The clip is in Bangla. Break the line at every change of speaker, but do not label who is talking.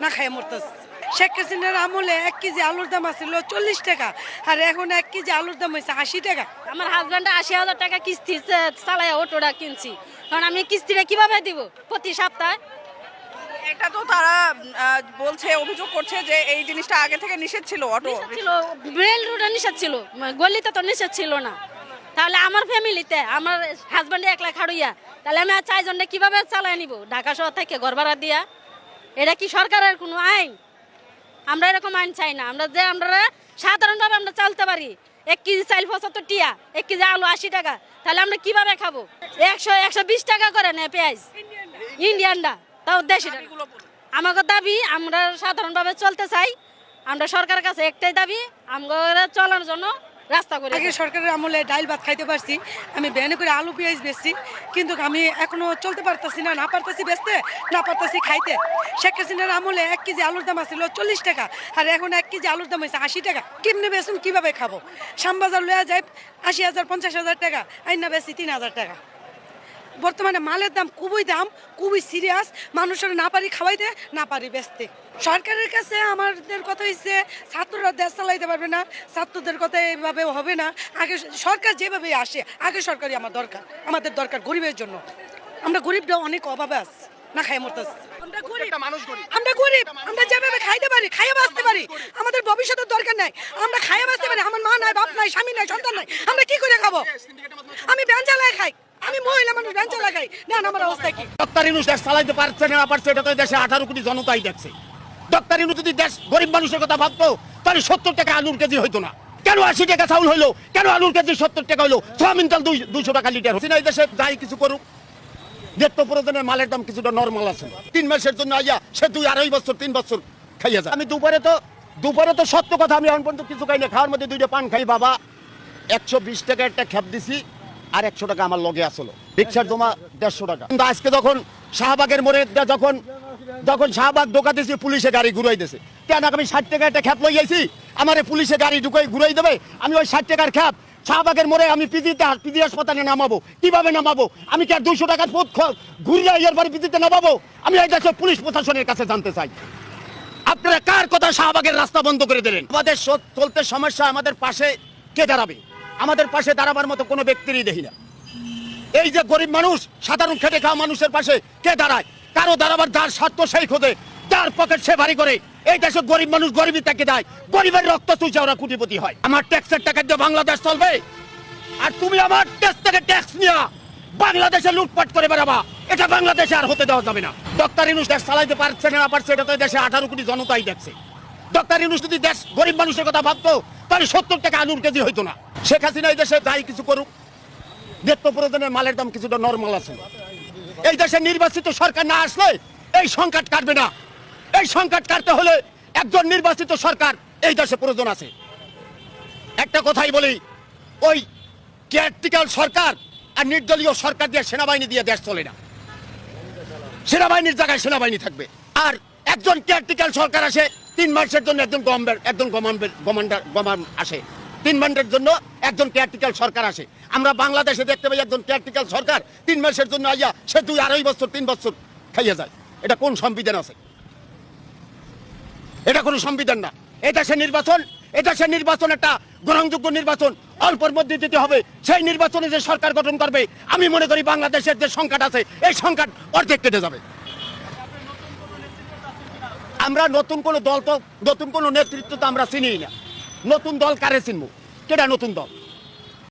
না খাই মরতেছে। শেখ হাসিনার আমলে এক কেজি আলুর দাম আছিল চল্লিশ টাকা আর এখন এক কেজি আলুর দাম হয়েছে আশি টাকা।
আমার হাজব্যান্ড আশি হাজার টাকা কিস্তি চালাই অটোটা কিনছি। কারণ আমি কিস্তিটা কীভাবে দিব প্রতি সপ্তাহে?
এটা তো তারা বলছে অভিযোগ করছে যে এই জিনিসটা আগে থেকে নিষেধ ছিল অটো
ছিল রেল রুটে নিষেধ ছিল গলিতে তো নিষেধ ছিল না। তাহলে আমার ফ্যামিলিতে আমার হাজব্যান্ড একলা খাড়ুইয়া তাহলে আমি আর চারজনটা কীভাবে চালাই নিব? ঢাকা শহর থেকে ঘর ভাড়া দিয়া? এটা কি সরকারের কোনো আইন? আমরা এরকম আইন চাই না। আমরা যে আমরা সাধারণভাবে আমরা চলতে পারি। এক কেজি চাল পঁচাত্তর টিয়া, এক কেজি আলু আশি টাকা। তাহলে আমরা কীভাবে খাব? একশো একশো বিশ টাকা করে নেয় পেঁয়াজ। ইন্ডিয়ানটা, তাও দেশি আমাকে দাবি, আমরা সাধারণভাবে চলতে চাই। আমরা সরকারের কাছে একটাই দাবি আমরা চলার জন্য রাস্তা করে
আগে সরকারের আমলে ডাইল ভাত খাইতে পারছি। আমি ভ্যানে করে আলু পেঁয়াজ বেচছি। কিন্তু আমি এখনও চলতে পারতাছি না না পারতাছি বেচতে না পারতাছি খাইতে। শেখ হাসিনার আমলে এক কেজি আলুর দাম আছিল চল্লিশ টাকা আর এখন এক কেজি আলুর দাম হয়েছে আশি টাকা। কেমনে বেচুন কীভাবে খাব? শ্যামবাজার লয়া যায় আশি হাজার পঞ্চাশ হাজার টাকা আইনা বেশি তিন হাজার টাকা। বর্তমানে মালের দাম খুবই দাম খুবই সিরিয়াস মানুষের না পারি খাওয়াইতে না পারি বেচতে। সরকারের কাছে আমাদের কথা হচ্ছে ছাত্ররা দেশ চালাইতে পারবে না ছাত্রদের কথা এইভাবে হবে না। আগে সরকার যেভাবে আসে আগে সরকারই আমার দরকার আমাদের দরকার গরিবের জন্য। আমরা গরিবটা অনেক অভাবে আছি না খাই মরতেছি। আমরা গরিব। আমরা গরিব আমরা যেভাবে খাইতে পারি খাইয়ে বাঁচতে পারি আমাদের ভবিষ্যতের দরকার নাই। আমরা খাইয়ে বাঁচতে পারি আমার মা নাই বাপ নাই স্বামী নাই সন্তান নাই আমরা কি করে খাব? আমি ব্যান চালায় খাই। আমি মহিলা মানুষ ব্যান চালায় খাই না আমার অবস্থা কি?
ডক্টর ইনুস দেশ চালাইতে পারছে না, পারছে, এটা তো দেশে আঠারো কোটি জনতাই দেখছে। ডক্টর ইনু যদি দেশ গরিব মানুষের কথা ভাবতো, তাহলে সত্তর টাকা আলুর কেজি হইতো না। কেন আশি টাকা চাউল হইল? কেন আলুর কেজি সত্তর টাকা হইল? তেল দুই দুইশো টাকা লিটার হচ্ছে না এই দেশে যাই কিছু করুক। নিত্য প্রয়োজনের মালের দাম কিছুটা নর্মাল আছে। তিন মাসের জন্য আইয়া সে দুই আড়াই বছর, তিন বছর খাইয়া যায়। আমি দুপুরে তো দুপুরে তো সত্য কথা আমি এখন পর্যন্ত কিছু খাই না খাওয়ার মধ্যে দুইটা পান খাই, বাবা। একশো বিশ টাকা একটা খ্যাপ দিছি। আর একশো টাকা আমার লগে আসলো। রিক্সার জমা দেড়শো টাকা। কিন্তু আজকে যখন শাহবাগের মোড়ে যখন যখন শাহবাগ ঢোকা দিয়েছি পুলিশে গাড়ি ঘুরাই দিয়েছে কেন আমি ষাট টাকা একটা খ্যাপ লই আইছি? আমার পুলিশে গাড়ি ঢুকাই ঘুরাই দেবে? আমি ওই ষাট টাকার খ্যাপ। শাহবাগের মোড়ে আমি পিজিতে পিজি হাসপাতালে নামাবো। কীভাবে নামাবো? আমি কি আর দুইশো টাকার পথ ঘুরিয়ে এর বাড়ি পিজিতে নামাবো? আমি এই দেশের পুলিশ প্রশাসনের কাছে জানতে চাই। আপনারা কার কথা শাহবাগের রাস্তা বন্ধ করে দিলেন? আমাদের চলতে সমস্যা আমাদের পাশে কে দাঁড়াবে? আমাদের পাশে দাঁড়াবার মতো কোনো ব্যক্তিরই দেখি না। এই যে গরিব মানুষ, সাধারণ খেটে খাওয়া মানুষের পাশে কে দাঁড়ায়? কারও দাঁড়াবার যার স্বার্থ সেই খোঁজে, যার পকেট সে ভারী করে। এই দেশে গরিব মানুষ গরিবই তাকে দেয়। গরিবের রক্ত চুইছে ওরা কোটিপতি হয়। আমার ট্যাক্সের টাকা দিয়ে বাংলাদেশ চলবে? আর তুমি আমার ট্যাক্স থেকে ট্যাক্স নিয়া বাংলাদেশে লুটপাট করে বেড়াবা। এটা বাংলাদেশে আর হতে দেওয়া যাবে না। ডক্টর ইনুস দেশ চালাইতে পারছে না পারছে, এটা তো দেশে আঠারো কোটি জনতাই দেখছে। ডক্টর যদি দেশ গরিব মানুষের কথা ভাবতো, তাহলে সত্তর টাকা আলুর কেজি হইতো না। শেখ হাসিনা এই দেশে যাই কিছু করুক নিত্য প্রয়োজনের মালের দাম কিছুটা নর্মাল আছে। এই দেশে নির্বাচিত সরকার না আসলে এই সংকট কাটবে না। এই সংকট কাটতে হলে একজন নির্বাচিত সরকার এই দেশে প্রয়োজন আছে। একটা কথাই বলি, ওই কেয়ারটিক্যাল সরকার আর নির্দলীয় সরকার দিয়ে সেনাবাহিনী দিয়ে দেশ চলে না। সেনাবাহিনীর জায়গায় সেনাবাহিনী থাকবে। আর একজন কেয়ারটিক্যাল সরকার আসে তিন মাসের জন্য একজন গভর্নমেন্ট, একজন কমান্ডার গমান আসে। তিন মাসের জন্য একজন কেয়ারটিক্যাল সরকার আসে। আমরা বাংলাদেশে দেখতে পাই একজন কেয়ারটিক্যাল সরকার তিন মাসের জন্য আইয়া সে দুই আড়াই বছর, তিন বছর খাইয়া যায়। এটা কোন সংবিধান আছে? এটা কোনো সংবিধান না। এটা সে নির্বাচন এটা সে নির্বাচন একটা গ্রহণযোগ্য নির্বাচন। অল্পর মধ্যে দিতে হবে। সেই নির্বাচনে যে সরকার গঠন করবে, আমি মনে করি বাংলাদেশের যে সংকট আছে, এই সংকট অর্ধেক কেটে যাবে। আমরা নতুন কোনো দল তো নতুন কোনো নেতৃত্ব তো আমরা চিনি না। নতুন দল কারে চিনবো? কেটা নতুন দল?